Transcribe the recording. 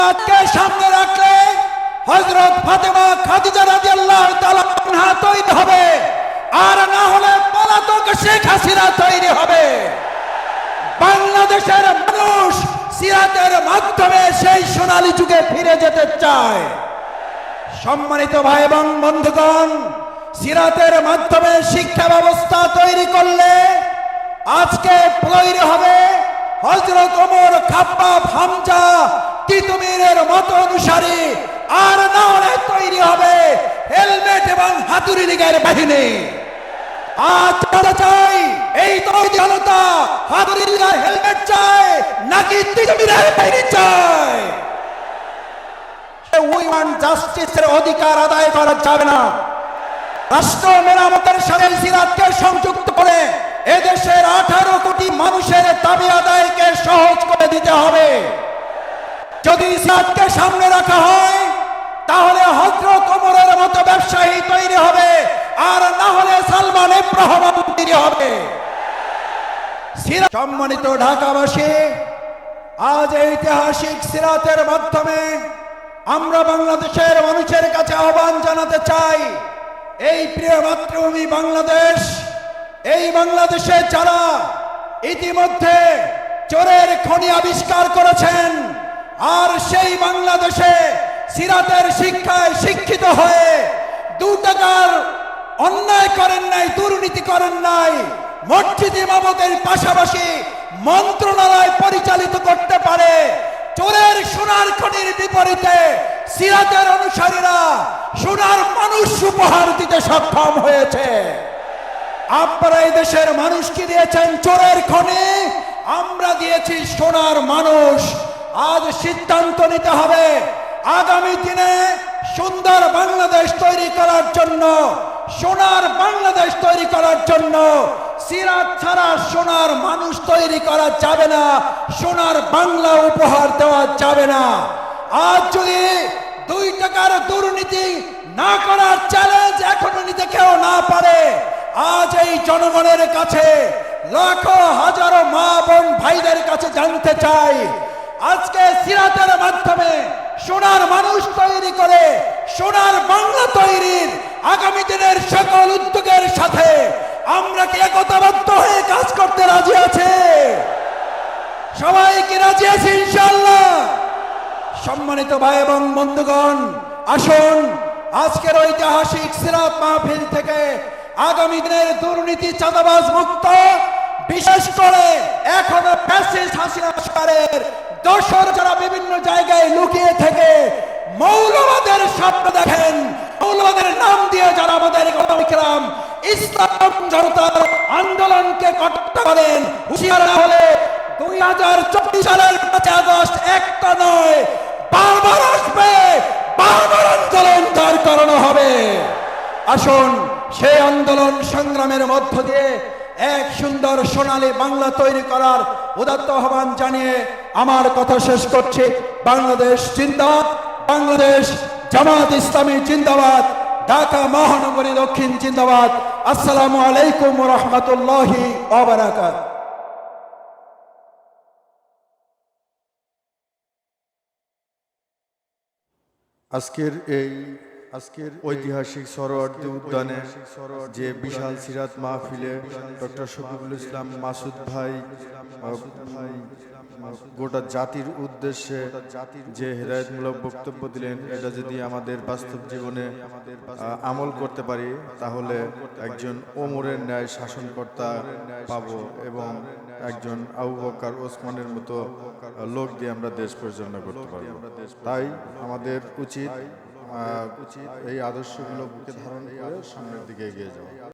কে সামনে রাখলে হযরত ফাতেমা খাদিজা রাদিয়াল্লাহু তাআলা আনহা তৈরি হবে। আর না হলে পলাতক শেখ হাসিনা তৈরি হবে। বাংলাদেশের মানুষ সিরাতের মাধ্যমে সেই সোনালী যুগে ফিরে যেতে চায়। সম্মানিত ভাই এবং বন্ধুগণ, সিরাতের মাধ্যমে শিক্ষা ব্যবস্থা তৈরি করলে আজকে তৈরি হবে হজরত ওমর খাপ্পা হামজা তিতুমিরের মত অনুসারী আর না তৈরি হবে হেলমেট এবং লীগের বাহিনী। অধিকার আদায় করা যাবে না। রাষ্ট্র মেরামতের সাথে সংযুক্ত করে এদেশের আঠারো কোটি মানুষের দাবি আদায়কে সহজ করে দিতে হবে। যদি সিরাতকে সামনে রাখা হয়, তাহলে হজরত ওমরের মতো ব্যবসায়ী তৈরি হবে, আর না হলে সালমান তৈরি হবে। সম্মানিত ঢাকাবাসী, আজ ঐতিহাসিক সিরাতের মাধ্যমে আমরা বাংলাদেশের মানুষের কাছে আহ্বান জানাতে চাই, এই প্রিয় মাতৃভূমি বাংলাদেশ, এই বাংলাদেশে যারা ইতিমধ্যে চোরের খনি আবিষ্কার করেছেন সেই বাংলাদেশে সিরাতের শিক্ষায় শিক্ষিত হয়ে দু টাকার অন্যায় করেন নাই, দুর্নীতি করেন নাই, মসজিদ ইমামতের পাশাপাশি মন্ত্রণালয় পরিচালিত করতে পারে, চোরের সোনার খনির বিপরীতে সিরাতের অনুসারীরা সোনার মানুষ উপহার দিতে সক্ষম হয়েছে। আপনারা এই দেশের মানুষকে দিয়েছেন? চোরের খনি, আমরা দিয়েছি সোনার মানুষ। আজ সিদ্ধান্ত নিতে হবে। আগামী দিনে সুন্দর বাংলাদেশ তৈরি করার জন্য, সোনার বাংলাদেশ তৈরি করার জন্য সিরাত ছাড়া সোনার মানুষ তৈরি করা যাবে না, সোনার বাংলা উপহার দেওয়া যাবে না। আজ যদি দুই টাকার দুর্নীতি না করার চ্যালেঞ্জ এখনও নিতে কেউ না পারে, আজ এই জনগণের কাছে লাখো হাজারো মা বোন ভাইদের কাছে জানতে চাই আজকে সিরাতের মাধ্যমে সোনার মানুষ তৈরি করে, সোনার বাংলা তৈরির আগামী দিনের সকল উদ্যোগের সাথে আমরা কি একতাবদ্ধ হয়ে কাজ করতে রাজি আছে? সবাই কি রাজি আছে ইনশাল্লাহ সম্মানিত ভাই এবং বন্ধুগণ, আসুন, আজকের ঐতিহাসিক সিরাত মাহফিল থেকে আগামী দিনের দুর্নীতি, চাঁদাবাজ মুক্ত, বিশেষ করে এখনও ফ্যাসিস্ট হাসিনা সরকারের দোসর যারা বিভিন্ন জায়গায় লুকিয়ে থেকে মৌলবাদের স্বপ্ন দেখেন, মৌলবাদের নাম দিয়ে যারা আমাদের গণমিকরাম ইসলাম জনতার আন্দোলনকে কটাক্ষ করেন, হুঁশিয়ার না হলে দুই হাজার চব্বিশ সালের পাঁচই আগস্ট একটা নয়, বারবার আসবে, বারবার আন্দোলন দাঁড় করানো হবে। আসুন, সেই আন্দোলন সংগ্রামের মধ্য দিয়ে এক সুন্দর সোনালী বাংলা তৈরি করার উদাত্ত আহ্বান জানিয়ে আমার কথা শেষ করছি। বাংলাদেশ জিন্দাবাদ। বাংলাদেশ জামাত ইসলামী জিন্দাবাদ। ঢাকা মহানগরী দক্ষিণ জিন্দাবাদ। আসসালামু আলাইকুম রহমতুল্লাহি ওবরাকাত। আজকের এই আজকের ঐতিহাসিক সরোয়ার্দী উদ্যানে যে বিশাল সিরাত মাহফিলে ডক্টর শফিকুল ইসলাম মাসুদ ভাই ভাই গোটা জাতির উদ্দেশ্যে যে হেদায়তমূলক বক্তব্য দিলেন এটা যদি আমাদের বাস্তব জীবনে আমল করতে পারি তাহলে একজন ওমরের ন্যায় শাসনকর্তা পাব এবং একজন আবু বকর ওসমানের মতো লোক দিয়ে আমরা দেশ পরিচালনা করতে পারব। তাই আমাদের উচিত এই আদর্শগুলো বুকে ধারণ করে সামনের দিকে এগিয়ে যাওয়া।